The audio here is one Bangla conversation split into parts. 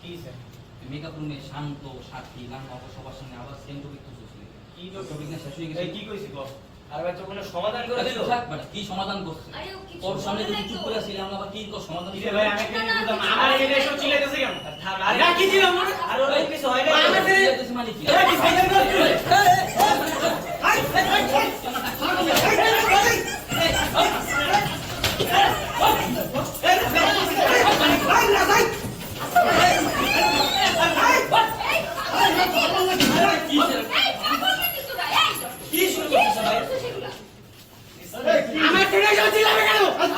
কি স্যার? মেকআপ রুমে শান্ত সাথী গান গাবো সবার সামনে আবার সেম টপিক তো চলছিল কি টপিক না শেষ হয়ে গেছে। কি কইছি কো আর ভাই তো কোনো সমাধান করে দিল? থাক কি সমাধান করছে? আরে ওর সামনে যদি চুপ করে আসলে আমরা আবার কি কো সমাধান কি ভাই আমি কি না, আমার এখানে এসব চিল্লাইতেছে কেন? আরে কি ছিল আর ওই কিছু হয় না আমাদের মানে কি? এই কি সাইকেল করছিস কি শুরু করছিস ভাই আমার ট্রেনে যাচ্ছি যাবে কেন হ্যাঁ? মানে, এই, দেখা শোনা দাও আমার ট্রেনে চিল্লাচ্ছে কেন আমার শুরু হইতাছে আরে ভাই, সর শুরু কেন সর আরে মিরাজ আরে জানলে টাকা পাবে। আমি তো সরেন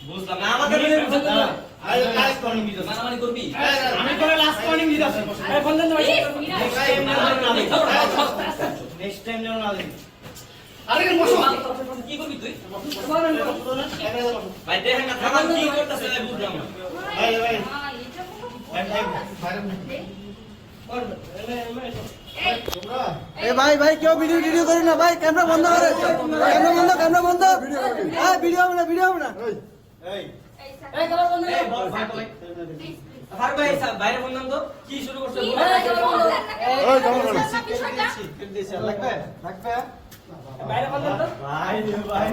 বুঝলাম না আমাদের আরে? আমি করে লাস্ট কর্নিং দিতেছে ফোন দেন ভাই প্লিজ মিরাজ নেক্সট টাইম যেন না দিন কি করবি তুই? ভাই দেখেন না থামান কি করতেছে বুঝলাম ভাই ভাই ভাই এটা কোনো এই এ ভাই কেউ ভিডিও টিডিও করি না ভাই ক্যামেরা বন্ধ করে ক্যামেরা বন্ধ ক্যামেরা বন্ধ হ্যাঁ ভিডিও হবে না ভিডিও হবে না এই এই এই বল ভাই ভাই প্লিজ ভাই স্যার বাইরে ফোন দেন তো কি শুরু করছে কি ভাই ওই, কেমন করো? বিষয়টা লাগবে লাগবে বাইরে ফোন দেন তো ভাই ভাই